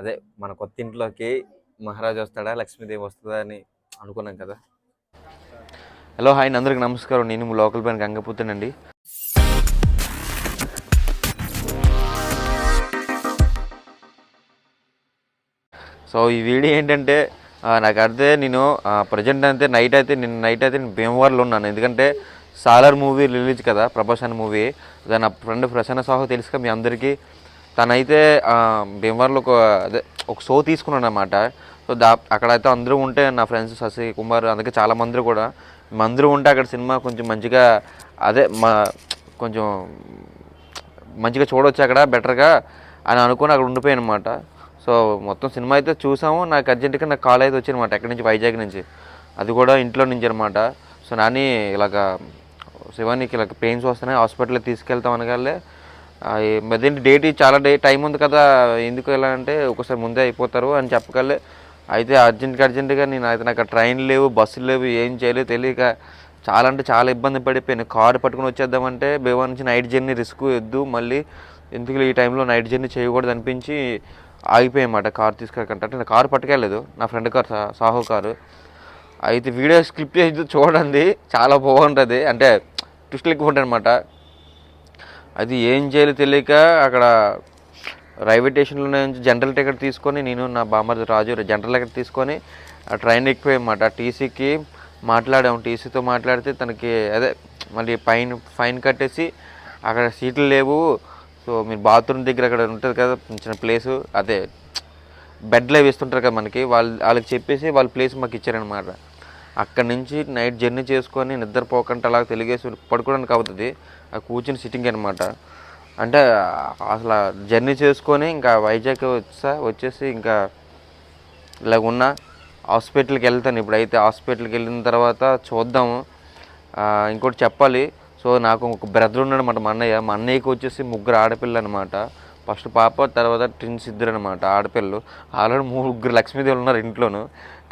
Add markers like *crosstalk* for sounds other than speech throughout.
అదే మన కొత్త ఇంట్లోకి మహారాజు వస్తాడా లక్ష్మీదేవి వస్తుందా అని అనుకున్నాం కదా. హలో హాయ్ అందరికి నమస్కారం. నేను లోకల్ పైన గంగపుత్రనండి. సో ఈ వీడియో ఏంటంటే నాకు అడితే నేను ప్రజెంట్ అయితే నైట్ అయితే నేను నైట్ అయితే నేను భీమవరంలో ఉన్నాను. ఎందుకంటే సాలర్ మూవీ రిలీజ్ కదా ప్రభాషన్ మూవీ. నా ఫ్రెండ్ ప్రసన్న సాహు తెలుసు మీ అందరికీ. తనైతే భీమవరంలో ఒక అదే ఒక షో తీసుకున్నాను అనమాట సో దా అక్కడైతే అందరూ ఉంటే నా ఫ్రెండ్స్ శశి కుమార్ అందుకే చాలా మంది కూడా. అందరూ ఉంటే అక్కడ సినిమా కొంచెం మంచిగా అదే మా కొంచెం మంచిగా చూడొచ్చు అక్కడ బెటర్గా అని అనుకుని అక్కడ ఉండిపోయాను అనమాట సో మొత్తం సినిమా అయితే చూసాము. నాకు అర్జెంటుగా నాకు కాల్ అయితే వచ్చిందన్నమాట ఎక్కడి నుంచి వైజాగ్ నుంచి. అది కూడా ఇంట్లో నుంచి అనమాట సో నాని ఇలాగ శివానికి ఇలాగ పెయిన్స్ వస్తున్నాయి హాస్పిటల్కి తీసుకెళ్తాం అనగానే మధ్య డేట్ చాలా డే టైం ఉంది కదా ఎందుకు ఎలా అంటే ఒకసారి ముందే అయిపోతారు అని చెప్పగలే. అయితే అర్జెంట్గా అర్జెంటుగా నేను అయితే నాకు ట్రైన్ లేవు బస్సులు లేవు ఏం చేయలేదు తెలియక చాలా అంటే చాలా ఇబ్బంది పడిపోయాను. కారు పట్టుకుని వచ్చేద్దామంటే బేవా నుంచి నైట్ జర్నీ రిస్క్ వద్దు మళ్ళీ ఎందుకు ఈ టైంలో నైట్ జర్నీ చేయకూడదు అనిపించి ఆగిపోయామాట కారు తీసుకెళ్ళకంటే అంటే నేను కారు పట్టుకెళ్ళలేదు నా ఫ్రెండ్ కారు సాహో కారు. అయితే వీడియో స్క్రిప్ట్ చేసి చూడండి చాలా బాగుంటుంది. అంటే ట్విస్ట్లు ఎక్కువ ఉంటాయి అనమాట అది ఏం చేయాలో తెలియక అక్కడ రైల్వే స్టేషన్లో నుంచి జనరల్ టికెట్ తీసుకొని నేను నా బామర్ది రాజు జనరల్ టికెట్ తీసుకొని ఆ ట్రైన్ ఎక్కిపోయామాట టీసీకి మాట్లాడాము టీసీతో మాట్లాడితే తనకి అదే మళ్ళీ ఫైన్ ఫైన్ కట్టేసి అక్కడ సీట్లు లేవు. సో మీరు బాత్రూమ్ దగ్గర అక్కడ ఉంటుంది కదా చిన్న ప్లేసు అదే బెడ్లో వేస్తుంటారు కదా మనకి వాళ్ళు వాళ్ళకి చెప్పేసి వాళ్ళ ప్లేస్ మాకు ఇచ్చారనమాట అక్కడి నుంచి నైట్ జర్నీ చేసుకొని నిద్రపోకుండా అలా తెలిగేసి పడుకోవడానికి అవుతుంది ఆ కూర్చుని సిట్టింగ్ అనమాట అంటే అసలు జర్నీ చేసుకొని ఇంకా వైజాగ్ వచ్చా వచ్చేసి ఇంకా ఇలాగ ఉన్న హాస్పిటల్కి వెళ్తాను. ఇప్పుడైతే హాస్పిటల్కి వెళ్ళిన తర్వాత చూద్దాము. ఇంకోటి చెప్పాలి. సో నాకు ఒక బ్రదర్ ఉన్నాడు అనమాట మా అన్నయ్య. మా అన్నయ్యకి వచ్చేసి ముగ్గురు ఆడపిల్ల అనమాట ఫస్ట్ పాప తర్వాత ట్విన్స్ ఇద్దరు అనమాట ఆడపిల్లలు. ఆల్రెడీ ముగ్గురు లక్ష్మీదేవులు ఉన్నారు ఇంట్లోను.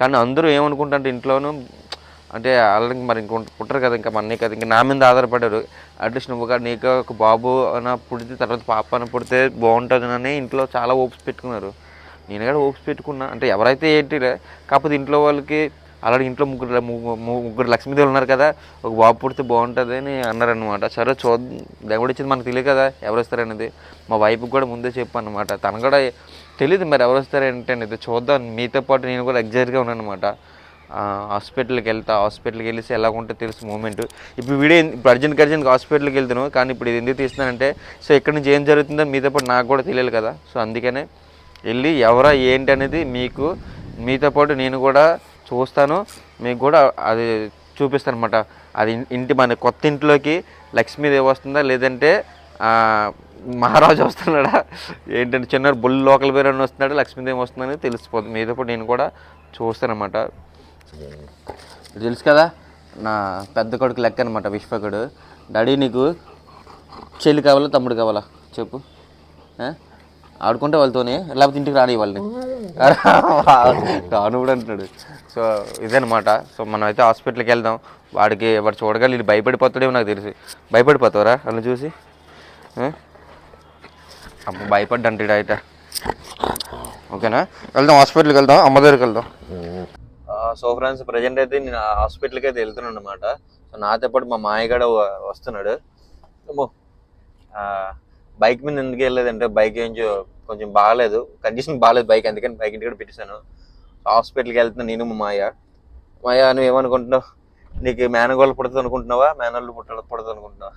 కానీ అందరూ ఏమనుకుంటారంటే ఇంట్లోనూ అంటే ఆల్రెడీ మరి ఇంకో పుట్టరు కదా ఇంకా మా కదా ఇంకా నా మీద ఆధారపడారు అట్లీస్ట్ నువ్వు నీకు ఒక బాబు అన్న పుడితే తర్వాత పాప అని పుడితే బాగుంటుందని ఇంట్లో చాలా ఓప్స్ పెట్టుకున్నారు. నేను కూడా ఓప్స్ పెట్టుకున్నా. అంటే ఎవరైతే ఏంటిలే కాకపోతే ఇంట్లో వాళ్ళకి అలాగే ఇంట్లో ముగ్గురు ము- ముగ్గురు లక్ష్మీదేవులు ఉన్నారు కదా ఒక బాబు పుడితే బాగుంటుంది అని అన్నారనమాట సరే చూద్దాం దేవుడు ఇచ్చింది మనకు తెలియదు కదా ఎవరు వస్తారనేది. మా వైపుకి కూడా ముందే చెప్పానమాట తను కూడా తెలియదు మరి ఎవరు వస్తారేంటి అనేది. చూద్దాం మీతో పాటు నేను కూడా ఎగ్జైట్గా ఉన్నాను అనమాట హాస్పిటల్కి వెళ్తా హాస్పిటల్కి వెళ్ళేసి ఎలా ఉంటే తెలుసు మూమెంట్ ఇప్పుడు వీడియో ఇప్పుడు అర్జెంట్ అర్జెంట్ హాస్పిటల్కి వెళ్తాను కానీ ఇప్పుడు ఇది ఎందుకు తీస్తున్నానంటే సో ఇక్కడ నుంచి ఏం జరుగుతుందో మీతో పాటు నాకు కూడా తెలియాలి కదా. సో అందుకనే వెళ్ళి ఎవరా ఏంటి అనేది మీకు మీతో పాటు నేను కూడా చూస్తాను. మీకు కూడా అది చూపిస్తాను అనమాట అది ఇంటి మన కొత్త ఇంట్లోకి లక్ష్మీదేవి వస్తుందా లేదంటే మహారాజు వస్తున్నాడా? ఏంటంటే చిన్న బుల్ లోకల్ పేరు వస్తున్నాడా లక్ష్మీదేవి వస్తుందని తెలిసిపోతుంది. మీతో పాటు నేను కూడా చూస్తానమాట తెలుసు కదా నా పెద్ద కొడుకు లెక్క అనమాట విశ్వకుడు. డాడీ నీకు చెల్లి కావాలా తమ్ముడు కావాలా? చెప్పు? ఆడుకుంటే వాళ్ళతోనే లేకపోతే ఇంటికి రాని వాళ్ళని *laughs* రాను కూడా అంటున్నాడు. సో ఇదనమాట సో మనం అయితే హాస్పిటల్కి వెళ్దాం. వాడికి వాడు చూడగా వీళ్ళు భయపడిపోతాడేమో నాకు తెలిసి. భయపడిపోతావరా? అన్న చూసి. ఆ? అమ్మ భయపడ్డంటాడు అయితే ఓకేనా? వెళ్దాం హాస్పిటల్కి వెళ్దాం అమ్మ దగ్గరికి వెళ్దాం. సో ఫ్రెండ్స్ ప్రజెంట్ అయితే నేను హాస్పిటల్కి అయితే వెళ్తున్నాను అనమాట సో నాతో పాటు మా మాయగాడ వస్తున్నాడు. బైక్ మీద ఎందుకు వెళ్ళలేదంటే బైక్ ఏం కొంచెం బాగాలేదు. కండిషన్ బాగాలేదు బైక్ అందుకని బైక్ ఇంటికి పెట్టేశాను. హాస్పిటల్కి వెళ్తున్నా నేను మాయ. మాయ నువ్వు ఏమనుకుంటున్నావు నీకు మేనగోళ్ళు పుడుతుంది అనుకుంటున్నావా? మేనల్లు పుట్ట పుడుతుంది అనుకుంటున్నావా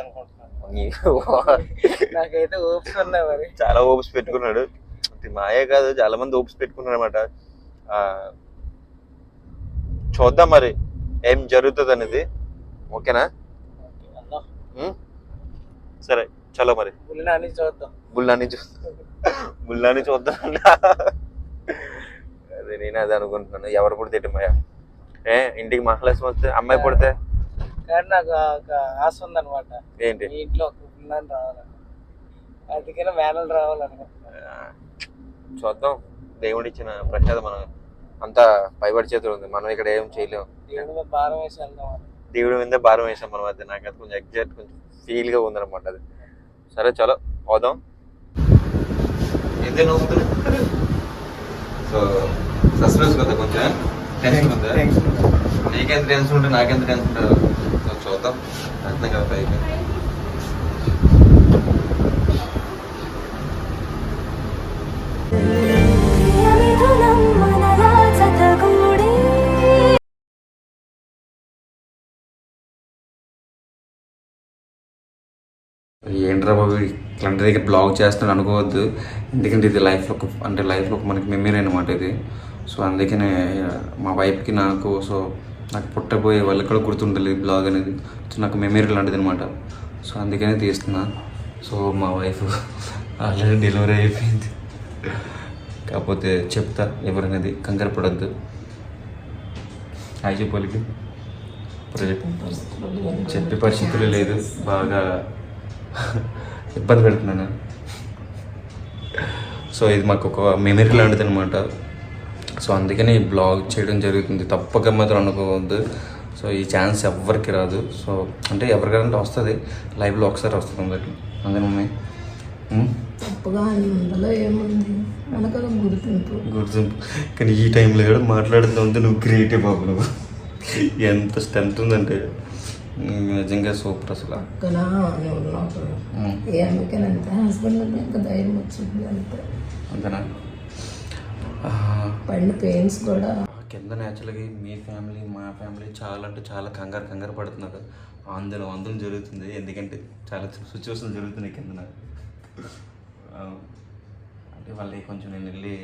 అనుకుంటున్నాను. నీకు నాకైతే ఓప్స్ ఉన్నాయి మరి. చాలా ఓప్స్ పెట్టుకున్నాడు. మాయే కాదు చాలా మంది ఓప్స్ పెట్టుకున్నారు అనమాట చూద్దాం మరి ఏం జరుగుతుంది అనేది. ఓకేనా? సరే చలో మరి. అని చూద్దాం. బుల్లాని చూ బుల్లాని చూద్దాం అదే నేను అదే అనుకుంటున్నాను. ఎవరు పుడితే మాయ? ఏ ఇంటికి మహాలక్ష్మి వస్తే అమ్మాయి పుడితే? కానీ నాకు ఒక ఆశ ఉందన్నమాట. ఏంటి? ఇంట్లో ఒక పుల్లని రావాలని. అందుకనే మేనలు రావాలనుకుంటున్నాను చూద్దాం. దేవుడు ఇచ్చిన ప్రసాదం మనం అంతా పైబడి చేతులు ఉంది. మనం ఇక్కడ ఏం చేయలేము దేవుడి మీద భారం వేసి వెళ్దాం. దేవుడి మీద భారం వేసాం మనం అది నాకు అది కొంచెం ఎగ్జాక్ట్ కొంచెం ఫీల్గా ఉందన్నమాట అది. సరే చలో పోదాం. ఎందుకు నవ్వుతున్నావు? సో సస్పెన్స్ కదా కొంచెం. టెన్షన్ ఉందా? నీకెంత టెన్షన్ ఉంటే నాకెంత టెన్షన్ ఉంటుంది చూద్దాం. అర్థం కదా పైకి ఏంట్రా బాబు ఇట్లాంటి దగ్గర బ్లాగ్ చేస్తాను అనుకోవద్దు. ఎందుకంటే ఇది లైఫ్లో ఒక అంటే లైఫ్లో ఒక మనకి మెమరీ అనమాట ఇది. సో అందుకనే మా వైఫ్కి నాకు సో నాకు పుట్టబోయే వాళ్ళకి కూడా గుర్తుంటుంది బ్లాగ్ అనేది. సో నాకు మెమరీ లాంటిది అనమాట సో అందుకనే తీస్తున్నా. సో మా వైఫ్ ఆల్రెడీ డెలివరీ అయిపోయింది. కాకపోతే చెప్తా ఎవరనేది కంగారు పడద్దు. హాయ్ చెప్పలికి చెప్పే. పరిస్థితులు లేదు. బాగా ఇబ్బంది పెడుతున్నాను. సో ఇది మాకు ఒక మెమరీ లాంటిది అనమాట సో అందుకనే ఈ బ్లాగ్ చేయడం జరుగుతుంది. తప్పక మాత్రం అనుకోవద్దు. సో ఈ ఛాన్స్ ఎవ్వరికి రాదు. సో అంటే ఎవరికైనా వస్తుంది. లైవ్లో ఒకసారి వస్తుంది అందరికి. అందరి మమ్మీ? ఉమ్, తప్పుగా అని అందులో ఏముంది? మనకల గుర్తింపు. గుర్తింపు. కానీ ఈ టైంలో కూడా మాట్లాడుతుంది నువ్వు గ్రేటే బాబు నువ్వు. ఎంత స్ట్రెంత్ ఉందంటే. నిజంగా సూపర్ అసలు. నువ్వు ఏ హస్బెండ్ ఇంకా ధైర్యం వచ్చింది అంతే. అంతేనా? పడిన పెయిన్స్ కూడా. కింద న్యాచురల్గా మీ ఫ్యామిలీ మా ఫ్యామిలీ చాలా అంటే చాలా కంగారు కంగారు పడుతున్నారు. ఆందోళన ఆందోళన జరుగుతుంది ఎందుకంటే చాలా సిచ్యువేషన్ జరుగుతున్నాయి కింద ఆ, అంటే వాళ్ళకి కొంచెం నేను వెళ్ళి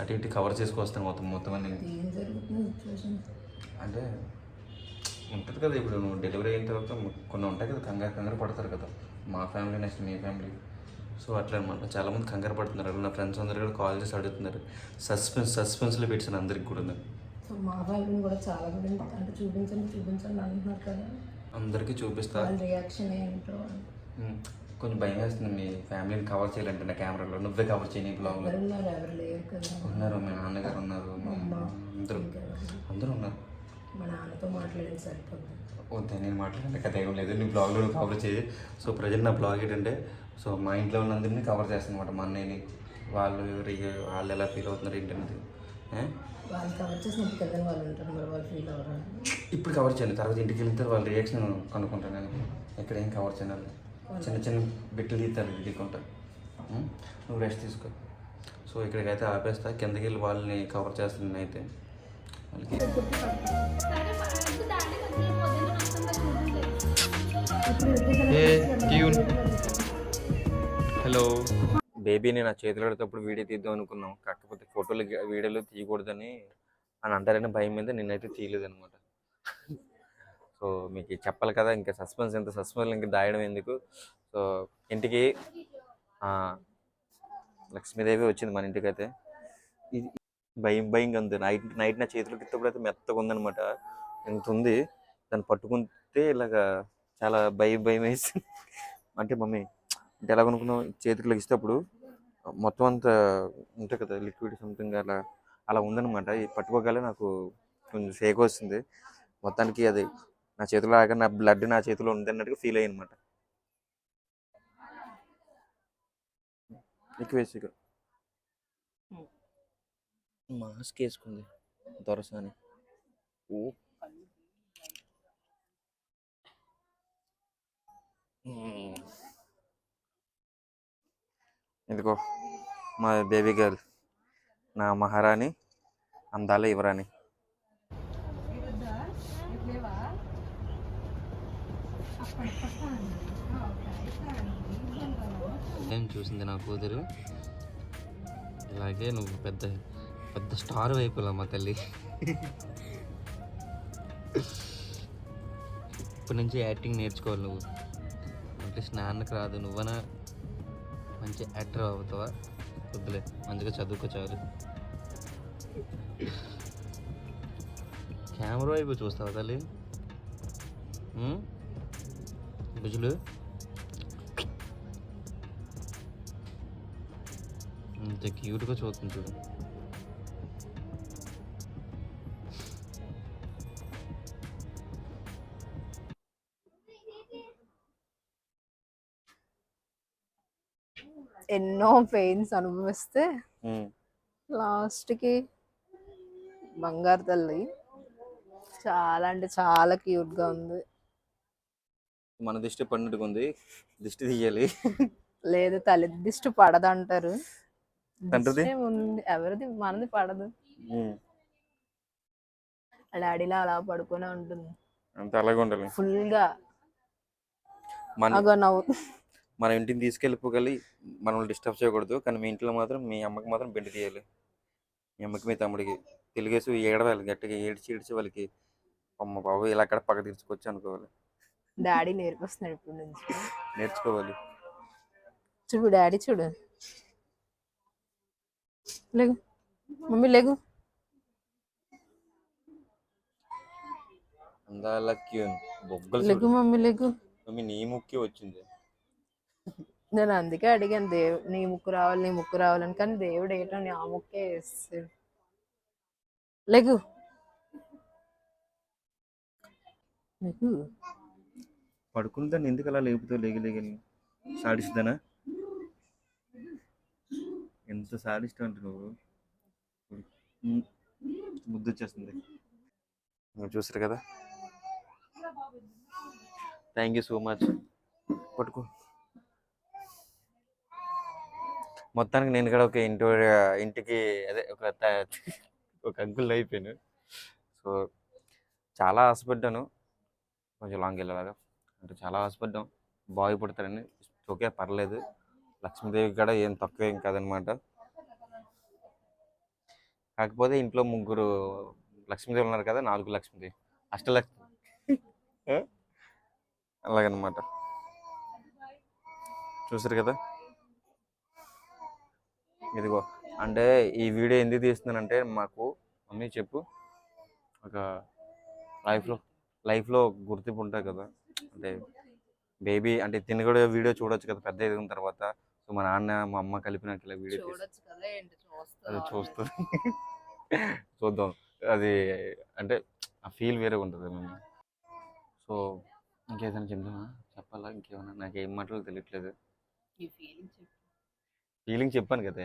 అటు ఇటు కవర్ చేసుకొస్తాను మొత్తం మొత్తం సిచ్యువేషన్ అంటే ఉంటుంది కదా ఇప్పుడు నువ్వు డెలివరీ అయిన తర్వాత కొన్ని ఉంటాయి కదా కంగారు కంగారు పడతారు కదా. మా ఫ్యామిలీ నెక్స్ట్ మీ ఫ్యామిలీ. సో అట్లా అనమాట చాలామంది కంగారు పడుతున్నారు. నా ఫ్రెండ్స్ అందరూ కూడా కాల్ చేసి అడుగుతున్నారు. సస్పెన్స్ సస్పెన్స్లో పెట్టాను అందరికి కూడా. సో మా ఫ్యామిలీని కూడా చాలా గురించి అంటే చూపించండి చూపించండి అంటున్నారు కదా. అందరికీ చూపిస్తా. వాళ్ళ రియాక్షన్ ఏంటో. కొంచెం భయం వేస్తుంది. మీ ఫ్యామిలీని కవర్ చేయాలంటే నా కెమెరాలో. నువ్వే కవర్ చేయని బ్లాగ్లో. ఎవరున్నారు ఎవరు లేరు కదా. ఉన్నారు. మీ నాన్నగారు ఉన్నారు. మా అమ్మ అందరూ. అందరూ ఉన్నారు. మా నాన్నతో మాట్లాడింది సరిపోతుంది వద్దా నేను మాట్లాడే కథ ఏం లేదు. నీ బ్లాగ్లో కవర్ చేయి. సో ప్రజెంట్ నా బ్లాగ్ ఏంటంటే సో మా ఇంట్లో ఉన్నందరినీ కవర్ చేస్తాను అనమాట మా అన్నయ్యని వాళ్ళు ఎవరు- వాళ్ళు ఎలా ఫీల్ అవుతున్నారు ఏంటనేది? వాళ్ళు కవర్ చేసినప్పుడు కదా వాళ్ళు ఉంటారు మరి వాళ్ళు ఫీల్ అవ్వరు? ఇప్పుడు కవర్ చేయండి తర్వాత ఇంటికి వెళ్తే వాళ్ళ రియాక్షన్ కనుక్కుంటాను నేను. ఇక్కడ ఏం కవర్ చేయాలి? చిన్న చిన్న బిట్లు తీస్తారు దిక్కుంటా నువ్వు రెస్ట్ తీసుకో. సో ఇక్కడికైతే ఆపేస్తా. కిందకి వెళ్ళి వాళ్ళని కవర్ చేస్తాను నేనైతే. వాళ్ళకి హలో. బేబీని నా చేతిలో పెడేటప్పుడు వీడియో తీద్దాం అనుకున్నాం. కాకపోతే ఫోటోలు వీడియోలు తీయకూడదని అని అంటారని భయం మీద నేనైతే తీయలేదు అనమాట సో మీకు చెప్పాలి కదా ఇంకా సస్పెన్స్ ఎంత సస్పెన్స్ ఇంకా దాయడం ఎందుకు? సో ఇంటికి లక్ష్మీదేవి వచ్చింది మన ఇంటికి అయితే ఇది భయం భయంగా ఉంది నైట్ నైట్ నా చేతిలోకి ఎత్తప్పుడు అయితే మెత్తగా ఉందనమాట ఎంత ఉంది? దాన్ని పట్టుకుంటే ఇలాగా చాలా భయం భయం వేసి అంటే మమ్మీ అంటే ఎలా అనుకున్నాం చేతికి ఇస్తేప్పుడు మొత్తం అంతా ఉంటుంది కదా లిక్విడ్ సంథింగ్ అలా అలా ఉందన్నమాట. ఇది పట్టుకోగలే నాకు కొంచెం షేక్ వస్తుంది. మొత్తానికి అది నా చేతిలో ఆగా నా బ్లడ్ నా చేతిలో ఉంది అన్నట్టుగా ఫీల్ అయ్యి అనమాట ఎక్కువ వేసి మాస్క్ వేసుకుంది. దొరసాని. ఓ. ఇదిగో మా బేబీ గర్ల్ నా మహారాణి అందాల యువరాణి. ఏం చూసింది నా కూతురు? ఇలాగే నువ్వు పెద్ద పెద్ద స్టార్ వైపులా మా తల్లి. ఇప్పటి నుంచి యాక్టింగ్ నేర్చుకోవాలి నువ్వు. అట్లీస్ట్ నాన్నకు రాదు నువ్వనా మంచి యాక్టర్ అవుతావా? వద్దులే మంచిగా చదువుకో చాలు. కెమెరా వైపు చూస్తావా తల్లి? ఉమ్? బుజులు ఇంత క్యూట్గా చూస్తుంది చూడు. ఎన్నో పెయిన్స్ అనుభవిస్తే. లాస్ట్కి బంగారు తల్లి. చాలా అంటే చాలా క్యూట్గా ఉంది. మన దిష్టి పన్నట్టుగా ఉంది. దిష్టి తీయాలి. లేదు తల్లి దిష్టి తండ్రిది? దిష్టి ఉంది. ఎవరిది? మనది పడదు. డాడీలా అలా పడుకునే ఉంటుంది. అంత అలాగే ఉండాలి. ఫుల్గా మన అగో నవ్వు. మన ఇంటిని తీసుకెళ్ళిపోగలి మనల్ని డిస్టర్బ్ చేయకూడదు. కానీ మీ ఇంట్లో మాత్రం మీ అమ్మకి మాత్రం బెండి తీయాలి. మీ అమ్మకి మీ తమ్ముడికి. తెలుగేసి ఏడవాలి గట్టిగా ఏడ్చి ఏడ్చి వాళ్ళకి అమ్మ బాబు ఇలా అక్కడ పక్క తీర్చుకోవచ్చు అనుకోవాలి. డాడీ నేర్పిస్తున్నాడు ఇప్పుడు నుంచి. నేర్చుకోవాలి. చూడు డాడీ చూడు. లేగు. మమ్మీ లేగు. అందాల క్యూన్. బొగ్గలు లేగు. మమ్మీ లేగు. మమ్మీ నీ ముక్కి వచ్చింది. నేను అందుకే అడిగాను దేవు నీ ముక్కు రావాలి నీ ముక్కు రావాలని. కానీ దేవుడు ఏంటో నీ ఆ ముక్కే వేస్తాడు లేగు లేగు ఎందుకు అలా లేపుతావు లేగి లేగని సాడిస్తానా ఎంత సాడిస్తా అంటే నువ్వు ముద్దు వచ్చేస్తుంది. మీరు చూసారు కదా? థ్యాంక్ యూ సో మచ్ పట్టుకో. మొత్తానికి నేను కూడా ఒక ఇంటి ఇంటికి అదే ఒక త- ఒక అంకుల్ అయిపోయాను సో చాలా ఆశపడ్డాను. కొంచెం లాంగ్ వెళ్ళేలాగా. అంటే చాలా ఆశపడ్డాం. బాయ్ పుడతారని. ఓకే పర్లేదు. లక్ష్మీదేవి కూడా ఏం తక్కువ ఏం కాదనమాట. కాకపోతే ఇంట్లో ముగ్గురు లక్ష్మీదేవి ఉన్నారు కదా నాలుగు లక్ష్మీదేవి. అష్టలక్ష్మి అలాగనమాట. చూసారు కదా? ఇదిగో. అంటే ఈ వీడియో ఎందుకు తీస్తున్నానంటే మాకు మమ్మీ చెప్పు. ఒక లైఫ్లో లైఫ్లో గుర్తింపు ఉంటుంది కదా. అంటే బేబీ అంటే తిని కూడా వీడియో చూడొచ్చు కదా పెద్ద ఎదిగిన తర్వాత. సో మా నాన్న మా అమ్మ కలిపినాక ఇలా వీడియో అది చూస్తా చూస్తూ చూద్దాం. అది అంటే ఆ ఫీల్ వేరే ఉంటుంది మేము సో ఇంకేదైనా చెప్దామా? చెప్పాలా? ఇంకేమైనా నాకు ఏం మాటలు తెలియట్లేదు. ఈ ఫీలింగ్ చెప్పు ఫీలింగ్ చెప్పాను కదా.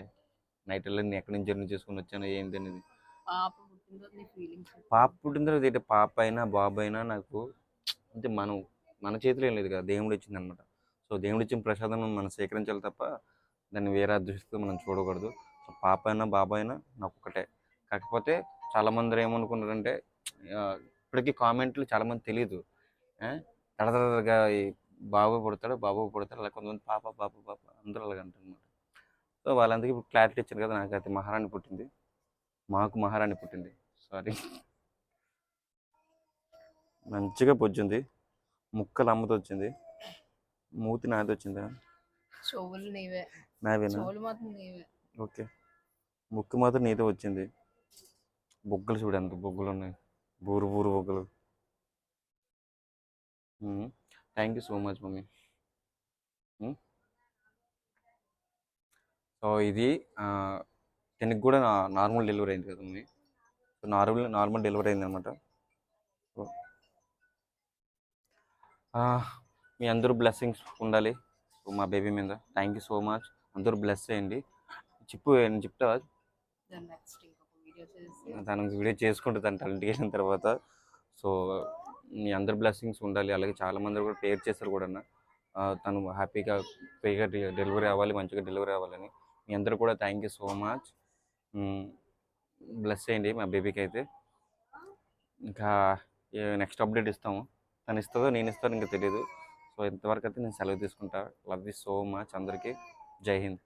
నైట్ వెళ్ళి నేను ఎక్కడి నుంచి జర్నీ చేసుకుని వచ్చాను ఏంటి అనేది. పాప పుట్టిన తర్వాత ఏంటి? పాప అయినా బాబు అయినా నాకు అంటే మనం మన చేతిలో ఏం లేదు కదా. దేవుడు ఇచ్చింది అనమాట సో దేవుడు ఇచ్చిన ప్రసాదం మనం స్వీకరించాలి తప్ప దాన్ని వేరే దృష్టితో మనం చూడకూడదు. సో పాప అయినా బాబు అయినా నాకు ఒకటే. కాకపోతే చాలామంది ఏమనుకున్నారంటే ఇప్పటికీ కామెంట్లు చాలామంది తెలియదు తడతడగా బాబు పుడతాడు బాబు పుడతాడు అలా కొంతమంది పాప పాప పాప అందరూ అలాగ అంటారనమాట సో వాళ్ళందరికీ ఇప్పుడు క్లారిటీ ఇచ్చారు కదా నాకు అయితే మహారాణి పుట్టింది. మాకు మహారాణి పుట్టింది. సారీ మంచిగా పొచ్చింది ముక్కలు అమ్మతో వచ్చింది. మూతి నాది వచ్చిందా? చెవులు నీవే. నావేనా? ఓకే. ముక్కు మాత్రం నీతో వచ్చింది. బొగ్గలు చూడు ఎంత బొగ్గలు ఉన్నాయి. బూరు బూరు బొగ్గలు. Thank you so much mummy. So ఇది దీనికి కూడా నార్మల్ డెలివరీ అయింది కదా mummy. So normal normal delivery అయింది అనమాట మీ అందరూ బ్లెస్సింగ్స్ ఉండాలి. సో మా బేబీ మీద థ్యాంక్ యూ సో మచ్. అందరూ బ్లెస్ చేయండి. చెప్పు నేను చెప్తావా? దాని వీడియో చేసి. తను వీడియో చేసుకుంటుంది తన ఇంటికి వెళ్ళిన తర్వాత. సో మీ అందరి బ్లెస్సింగ్స్ ఉండాలి. అలాగే చాలా మంది కూడా పేర్ చేస్తారు కూడా తను హ్యాపీగా ఫ్రీగా డెలివరీ అవ్వాలి మంచిగా డెలివరీ అవ్వాలని. మీ అందరూ కూడా thank you so much bless చేయండి మా బేబీకి అయితే. ఇంకా నెక్స్ట్ అప్డేట్ ఇస్తాము. తను ఇస్తుందో నేను ఇస్తానో ఇంకా తెలియదు సో ఇంతవరకు అయితే నేను సెలవు తీసుకుంటా. లవ్ యూ సో మచ్ అందరికీ. జై హింద్.